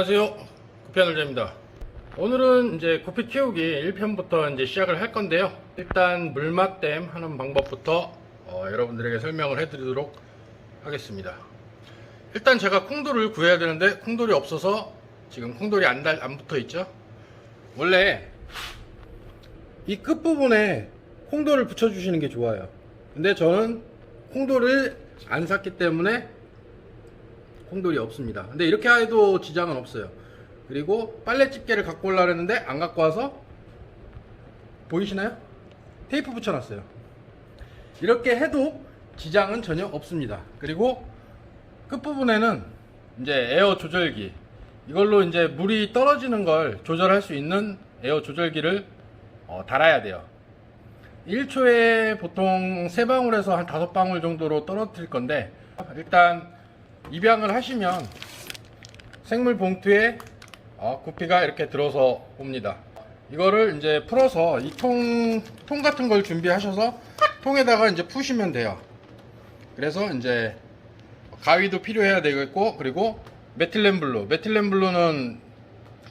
안녕하세요. 구피하늘자입니다. 오늘은 이제 구피 키우기 1편부터 이제 시작을 할 건데요. 일단 물맛댐 하는 방법부터 어, 여러분들에게 설명을 해 드리도록 하겠습니다. 일단 제가 콩돌을 구해야 되는데 콩돌이 없어서 지금 콩돌이 안, 달, 안 붙어 있죠. 원래 이 끝부분에 콩돌을 붙여 주시는 게 좋아요. 근데 저는 콩돌을 안 샀기 때문에 콩돌이 없습니다. 근데 이렇게 해도 지장은 없어요. 그리고 빨래 집게를 갖고 올라 그랬는데 안 갖고 와서 보이시나요? 테이프 붙여놨어요. 이렇게 해도 지장은 전혀 없습니다. 그리고 끝부분에는 이제 에어 조절기 이걸로 이제 물이 떨어지는 걸 조절할 수 있는 에어 조절기를 어, 달아야 돼요. 1초에 보통 3방울에서 한 5방울 정도로 떨어뜨릴 건데 일단 입양을 하시면 생물 봉투에 어, 구피가 이렇게 들어서 옵니다. 이거를 이제 풀어서 이 통, 통 같은 걸 준비하셔서 통에다가 이제 푸시면 돼요. 그래서 이제 가위도 필요해야 되겠고 그리고 메틸렌 블루 메틸렌 블루는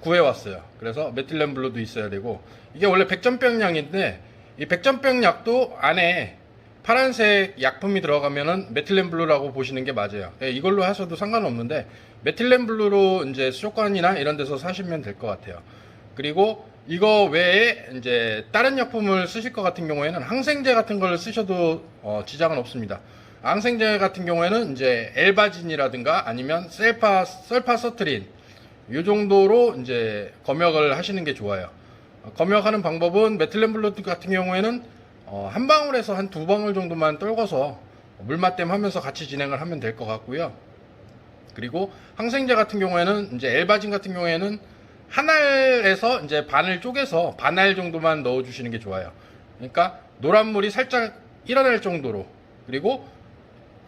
구해왔어요 그래서 메틸렌 블루도 있어야 되고 이게 원래 백전병 약인데 이 백전병 약도 안에 파란색 약품이 들어가면은 메틸렌 블루라고 보시는 게 맞아요 예, 이걸로 하셔도 상관없는데 메틸렌 블루로 이제 수족관이나 이런 데서 사시면 될 것 같아요 그리고 이거 외에 이제 다른 약품을 쓰실 것 같은 경우에는 항생제 같은 걸 쓰셔도 어, 지장은 없습니다. 항생제 같은 경우에는 이제 엘바진이라든가 아니면 셀파 설파서트린 이 정도로 이제 검역을 하시는 게 좋아요. 어, 검역하는 방법은 메틸렌 블루 같은 경우에는 어, 한 방울에서 한 두 방울 정도만 떨궈서 물맛댐 하면서 같이 진행을 하면 될 것 같고요. 그리고 항생제 같은 경우에는 이제 엘바진 같은 경우에는 한 알에서 이제 반을 쪼개서 반 알 정도만 넣어 주시는 게 좋아요. 그러니까 노란물이 살짝 일어날 정도로 그리고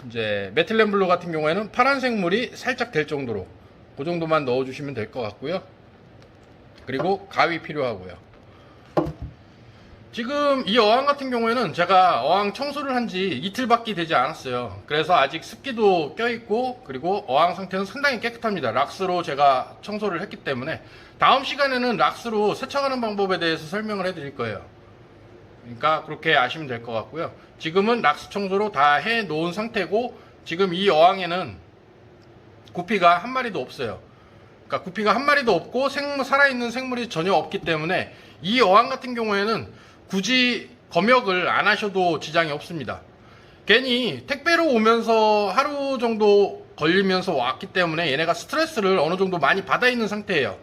이제 메틸렌 블루 같은 경우에는 파란색 물이 살짝 될 정도로 그 정도만 넣어 주시면 될 것 같고요. 그리고 가위 필요하고요. 지금 이 어항 같은 경우에는 제가 어항 청소를 한 지 이틀밖에 되지 않았어요. 그래서 아직 습기도 껴있고 그리고 어항 상태는 상당히 깨끗합니다. 락스로 제가 청소를 했기 때문에 다음 시간에는 락스로 세척하는 방법에 대해서 설명을 해 드릴 거예요. 그러니까 그렇게 아시면 될 것 같고요. 지금은 락스 청소로 다 해 놓은 상태고 지금 이 어항에는 구피가 한 마리도 없어요. 그러니까 구피가 한 마리도 없고 생물 살아있는 생물이 전혀 없기 때문에 이 어항 같은 경우에는 굳이 검역을 안 하셔도 지장이 없습니다. 괜히 택배로 오면서 하루 정도 걸리면서 왔기 때문에 얘네가 스트레스를 어느 정도 많이 받아 있는 상태예요.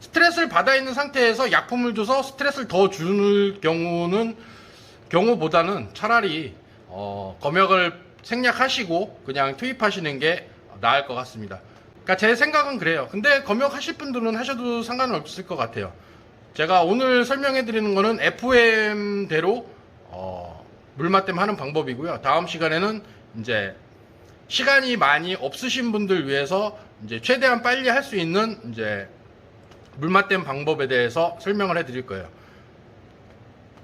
스트레스를 받아 있는 상태에서 약품을 줘서 스트레스를 더 주는 경우는 경우보다는 차라리 어, 검역을 생략하시고 그냥 투입하시는 게 나을 것 같습니다. 그러니까 제 생각은 그래요. 근데 검역하실 분들은 하셔도 상관은 없을 것 같아요. 제가 오늘 설명해 드리는 거는 FM대로 어, 물맛댐 하는 방법이고요. 다음 시간에는 이제 시간이 많이 없으신 분들 위해서 이제 최대한 빨리 할 수 있는 이제 물맛댐 방법에 대해서 설명을 해 드릴 거예요.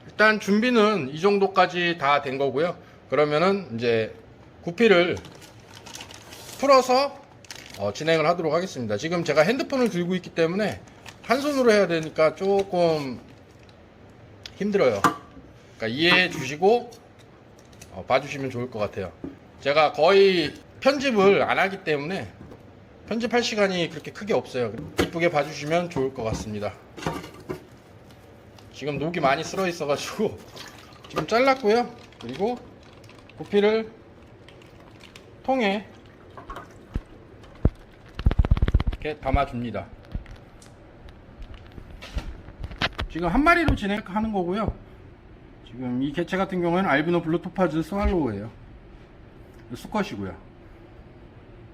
일단 준비는 이 정도까지 다 된 거고요. 그러면은 이제 구피를 풀어서 어, 진행을 하도록 하겠습니다. 지금 제가 핸드폰을 들고 있기 때문에 한 손으로 해야 되니까 조금 힘들어요. 그러니까 이해해 주시고 어, 봐주시면 좋을 것 같아요. 제가 거의 편집을 안 하기 때문에 편집할 시간이 그렇게 크게 없어요. 이쁘게 봐주시면 좋을 것 같습니다. 지금 녹이 많이 쓸어 있어가지고 지금 잘랐고요. 그리고 구피를 통에 이렇게 담아줍니다. 지금 한 마리로 진행하는 거고요. 지금 이 개체 같은 경우에는 알비노 블루토파즈 스왈로우예요. 수컷이고요.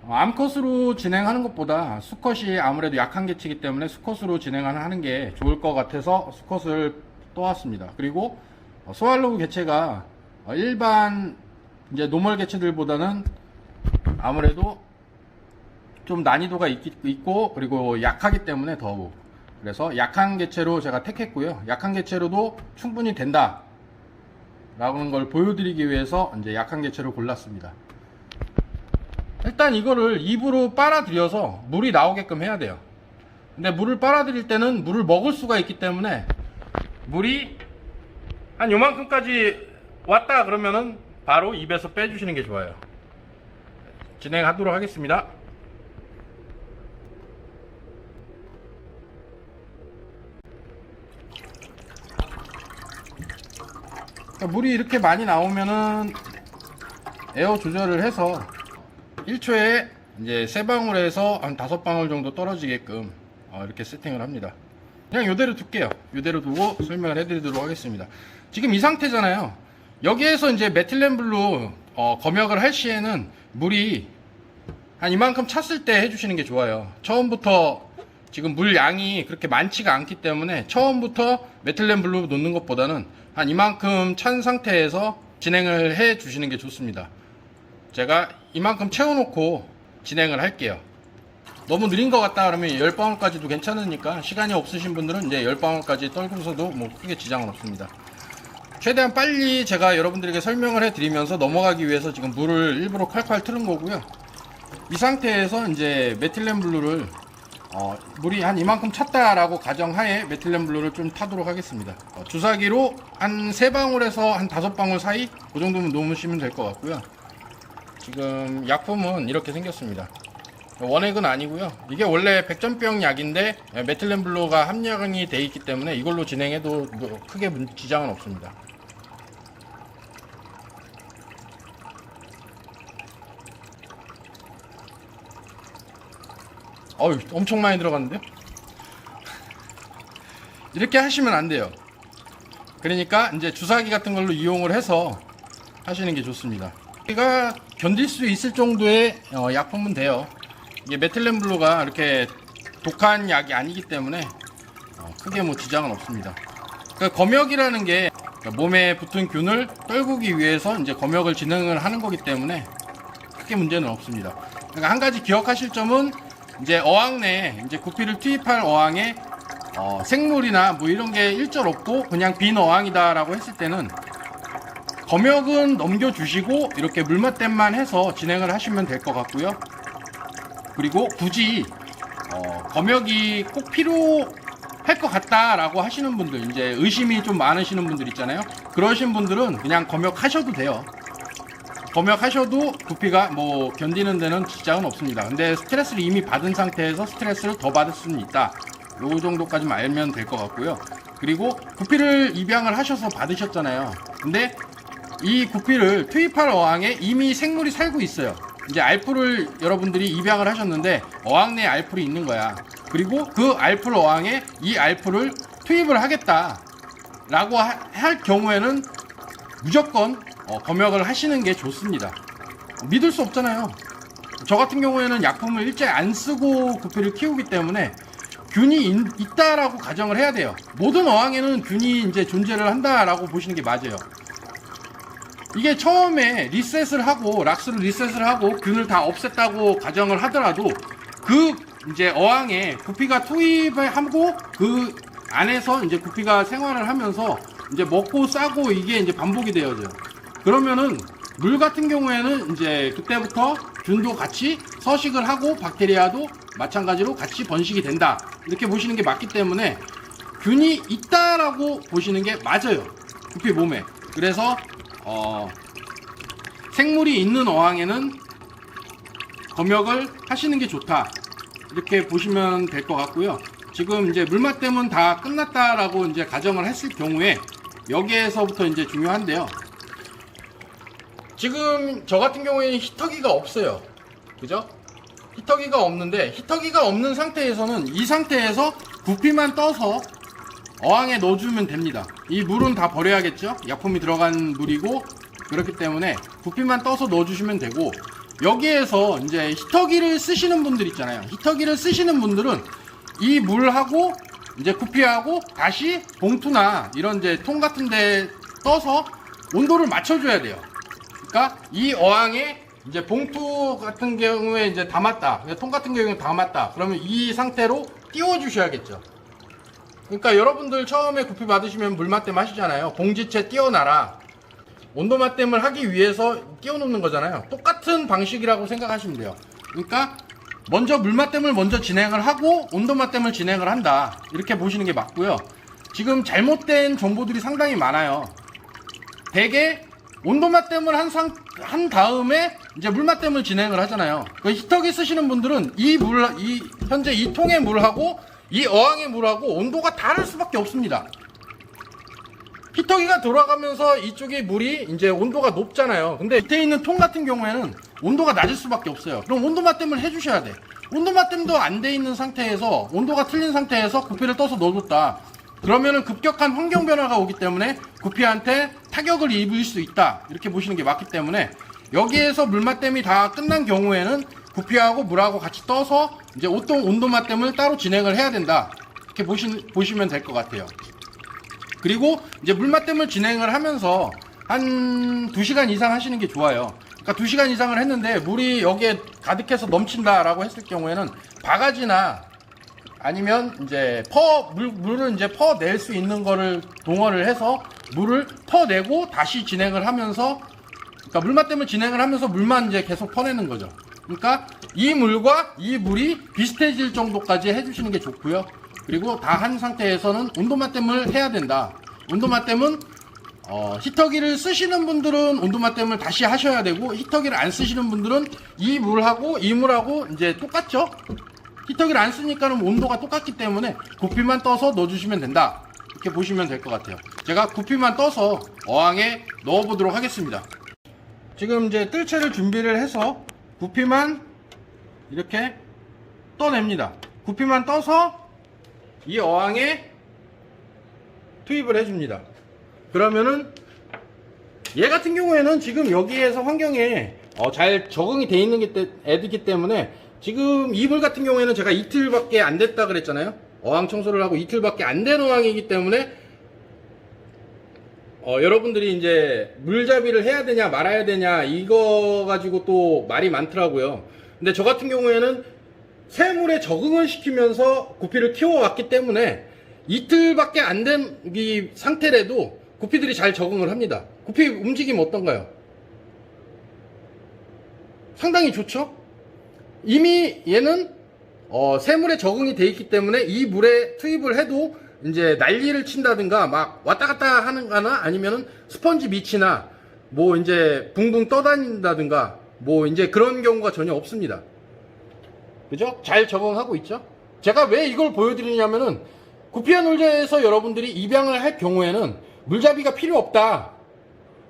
어, 암컷으로 진행하는 것보다 수컷이 아무래도 약한 개체이기 때문에 수컷으로 진행을 하는 게 좋을 것 같아서 수컷을 떠왔습니다. 그리고 어, 스왈로우 개체가 어, 일반 이제 노멀 개체들보다는 아무래도 좀 난이도가 있, 있고 그리고 약하기 때문에 더욱 그래서 약한 개체로 제가 택했고요. 약한 개체로도 충분히 된다. 라는 걸 보여드리기 위해서 이제 약한 개체로 골랐습니다. 일단 이거를 입으로 빨아들여서 물이 나오게끔 해야 돼요. 근데 물을 빨아들일 때는 물을 먹을 수가 있기 때문에 물이 한 요만큼까지 왔다 그러면은 바로 입에서 빼주시는 게 좋아요. 진행하도록 하겠습니다. 그러니까 물이 이렇게 많이 나오면은 에어 조절을 해서 1초에 이제 세 방울에서 한 다섯 방울 정도 떨어지게끔 어, 이렇게 세팅을 합니다. 그냥 이대로 둘게요. 이대로 두고 설명을 해드리도록 하겠습니다. 지금 이 상태잖아요. 여기에서 이제 메틸렌 블루 어, 검역을 할 시에는 물이 한 이만큼 찼을 때 해주시는 게 좋아요. 처음부터 지금 물 양이 그렇게 많지가 않기 때문에 처음부터 메틸렌 블루 놓는 것보다는 한 이만큼 찬 상태에서 진행을 해 주시는 게 좋습니다. 제가 이만큼 채워놓고 진행을 할게요. 너무 느린 것 같다 그러면 10방울까지도 괜찮으니까 시간이 없으신 분들은 이제 10방울까지 떨구셔도 뭐 크게 지장은 없습니다. 최대한 빨리 제가 여러분들에게 설명을 해드리면서 넘어가기 위해서 지금 물을 일부러 콸콸 틀은 거고요. 이 상태에서 이제 메틸렌 블루를 어, 물이 한 이만큼 찼다라고 가정하에 메틸렌 블루를 좀 타도록 하겠습니다. 어, 주사기로 한 세 방울에서 한 다섯 방울 사이 그 정도면 놓으시면 될 것 같고요. 지금 약품은 이렇게 생겼습니다. 원액은 아니고요. 이게 원래 백전병 약인데 예, 메틸렌 블루가 함량이 돼 있기 때문에 이걸로 진행해도 뭐 크게 문- 지장은 없습니다. 어휴, 엄청 많이 들어갔는데요? 이렇게 하시면 안 돼요. 그러니까 이제 주사기 같은 걸로 이용을 해서 하시는 게 좋습니다. 우리가 견딜 수 있을 정도의 어, 약품은 돼요. 이게 메틸렌 블루가 이렇게 독한 약이 아니기 때문에 어, 크게 뭐 지장은 없습니다. 그러니까 검역이라는 게 몸에 붙은 균을 떨구기 위해서 이제 검역을 진행을 하는 거기 때문에 크게 문제는 없습니다. 그러니까 한 가지 기억하실 점은 이제 어항 내에 이제 구피를 투입할 어항에 어, 생물이나 뭐 이런 게 일절 없고 그냥 빈 어항이다라고 했을 때는 검역은 넘겨주시고 이렇게 물맛댐만 해서 진행을 하시면 될 것 같고요. 그리고 굳이 어, 검역이 꼭 필요할 것 같다라고 하시는 분들 이제 의심이 좀 많으시는 분들 있잖아요. 그러신 분들은 그냥 검역하셔도 돼요. 검역하셔도 부피가 뭐 견디는 데는 지장은 없습니다. 근데 스트레스를 이미 받은 상태에서 스트레스를 더 받을 수는 있다. 요 정도까지만 알면 될 것 같고요. 그리고 구피를 입양을 하셔서 받으셨잖아요. 근데 이 구피를 투입할 어항에 이미 생물이 살고 있어요. 이제 알프를 여러분들이 입양을 하셨는데 어항 내에 알프를 있는 거야. 그리고 그 알프 어항에 이 알프를 투입을 하겠다 라고 하- 할 경우에는 무조건 어, 검역을 하시는 게 좋습니다. 믿을 수 없잖아요. 저 같은 경우에는 약품을 일제 안 쓰고 구피를 키우기 때문에 균이 있- 있다라고 가정을 해야 돼요. 모든 어항에는 균이 이제 존재를 한다라고 보시는 게 맞아요. 이게 처음에 리셋을 하고 락스를 리셋을 하고 균을 다 없앴다고 가정을 하더라도 그 이제 어항에 구피가 투입을 하고 그 안에서 이제 구피가 생활을 하면서 이제 먹고 싸고 이게 이제 반복이 되어져요. 그러면은 물 같은 경우에는 이제 그때부터 균도 같이 서식을 하고 박테리아도 마찬가지로 같이 번식이 된다. 이렇게 보시는 게 맞기 때문에 균이 있다라고 보시는 게 맞아요. 구피 몸에. 그래서 어, 생물이 있는 어항에는 검역을 하시는 게 좋다. 이렇게 보시면 될 것 같고요. 지금 이제 물맛댐은 다 끝났다라고 이제 가정을 했을 경우에 여기에서부터 이제 중요한데요. 지금 저 같은 경우에는 히터기가 없어요. 그죠? 히터기가 없는데 히터기가 없는 상태에서는 이 상태에서 부피만 떠서 어항에 넣어주면 됩니다. 이 물은 다 버려야겠죠? 약품이 들어간 물이고 그렇기 때문에 부피만 떠서 넣어주시면 되고 여기에서 이제 히터기를 쓰시는 분들 있잖아요. 히터기를 쓰시는 분들은 이 물하고 이제 구피하고 다시 봉투나 이런 이제 통 같은 데 떠서 온도를 맞춰줘야 돼요. 그러니까 이 어항에 이제 봉투 같은 경우에 이제 담았다. 통 같은 경우에 담았다. 그러면 이 상태로 띄워 주셔야겠죠. 그러니까 여러분들 처음에 구피 받으시면 물맛댐 하시잖아요. 봉지채 띄워놔라. 온도 맞댐을 하기 위해서 띄워놓는 거잖아요. 똑같은 방식이라고 생각하시면 돼요. 그러니까 먼저 물맛댐을 먼저 진행을 하고 온도맛댐을 진행을 한다. 이렇게 보시는 게 맞고요. 지금 잘못된 정보들이 상당히 많아요. 대개 온도맛댐을 한, 상, 한 다음에 이제 물맛댐을 진행을 하잖아요. 그 히터기 쓰시는 분들은 이 물, 이 현재 이 통의 물하고 이 어항의 물하고 온도가 다를 수밖에 없습니다. 히터기가 돌아가면서 이쪽에 물이 이제 온도가 높잖아요. 근데 밑에 있는 통 같은 경우에는 온도가 낮을 수밖에 없어요. 그럼 온도 맞댐을 해주셔야 돼. 온도 맞댐도 안 돼 있는 상태에서 온도가 틀린 상태에서 구피를 떠서 넣어줬다. 그러면은 급격한 환경 변화가 오기 때문에 구피한테 타격을 입을 수 있다. 이렇게 보시는 게 맞기 때문에 여기에서 물맛댐이 다 끝난 경우에는 구피하고 물하고 같이 떠서 이제 온도 온도 맞댐을 따로 진행을 해야 된다. 이렇게 보시, 보시면 될 것 같아요. 그리고 이제 물맛댐을 진행을 하면서 한 2시간 이상 하시는 게 좋아요. 그러니까 2시간 이상을 했는데 물이 여기에 가득해서 넘친다라고 했을 경우에는 바가지나 아니면 이제 퍼 물, 물을 이제 퍼낼 수 있는 거를 동원을 해서 물을 퍼내고 다시 진행을 하면서 그러니까 물맛댐을 진행을 하면서 물만 이제 계속 퍼내는 거죠. 그러니까 이 물과 이 물이 비슷해질 정도까지 해주시는 게 좋고요. 그리고 다 한 상태에서는 온도맛 댐을 해야 된다. 온도맛 댐은 어, 히터기를 쓰시는 분들은 온도맛 댐을 다시 하셔야 되고 히터기를 안 쓰시는 분들은 이 물하고 이 물하고 이제 똑같죠. 히터기를 안 쓰니까는 온도가 똑같기 때문에 구피만 떠서 넣어주시면 된다. 이렇게 보시면 될 것 같아요. 제가 구피만 떠서 어항에 넣어보도록 하겠습니다. 지금 이제 뜰채를 준비를 해서 구피만 이렇게 떠냅니다. 구피만 떠서 이 어항에 투입을 해줍니다. 그러면은 얘 같은 경우에는 지금 여기에서 환경에 어, 잘 적응이 돼 있는 애들이기 때문에 지금 이불 같은 경우에는 제가 이틀밖에 안 됐다 그랬잖아요. 어항 청소를 하고 이틀밖에 안 된 어항이기 때문에 어, 여러분들이 이제 물잡이를 해야 되냐 말아야 되냐 이거 가지고 또 말이 많더라고요. 근데 저 같은 경우에는 새물에 적응을 시키면서 구피를 키워왔기 때문에 이틀밖에 안 된 이 상태라도 구피들이 잘 적응을 합니다. 구피 움직임 어떤가요? 상당히 좋죠? 이미 얘는 어, 새물에 적응이 돼 있기 때문에 이 물에 투입을 해도 이제 난리를 친다든가 막 왔다 갔다 하는 거나 아니면은 스펀지 밑이나 뭐 이제 붕붕 떠다닌다든가 뭐 이제 그런 경우가 전혀 없습니다. 그죠? 잘 적응하고 있죠? 제가 왜 이걸 보여드리냐면은 구피아 놀자에서 여러분들이 입양을 할 경우에는 물잡이가 필요 없다.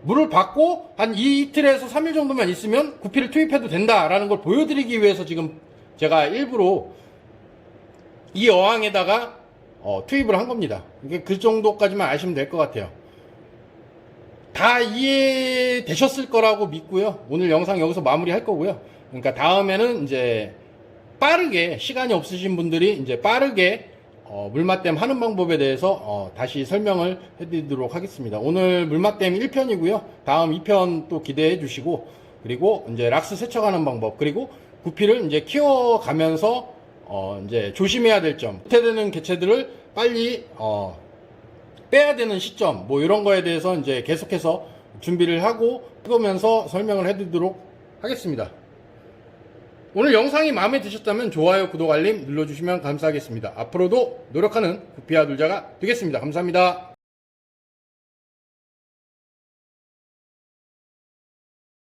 물을 받고 한 이틀에서 3일 정도만 있으면 구피를 투입해도 된다라는 걸 보여드리기 위해서 지금 제가 일부러 이 어항에다가 어, 투입을 한 겁니다. 이게 그 정도까지만 아시면 될 것 같아요. 다 이해되셨을 거라고 믿고요. 오늘 영상 여기서 마무리할 거고요. 그러니까 다음에는 이제 빠르게 시간이 없으신 분들이 이제 빠르게 어, 물맛댐 하는 방법에 대해서 어, 다시 설명을 해드리도록 하겠습니다. 오늘 물맛댐 1편이고요. 다음 2편 또 기대해 주시고 그리고 이제 락스 세척하는 방법 그리고 구피를 이제 키워가면서 어, 이제 조심해야 될 점, 후퇴되는 개체들을 빨리 어, 빼야 되는 시점, 뭐 이런 거에 대해서 이제 계속해서 준비를 하고 찍으면서 설명을 해드리도록 하겠습니다. 오늘 영상이 마음에 드셨다면 좋아요, 구독, 알림 눌러주시면 감사하겠습니다. 앞으로도 노력하는 구피아 둘자가 되겠습니다. 감사합니다.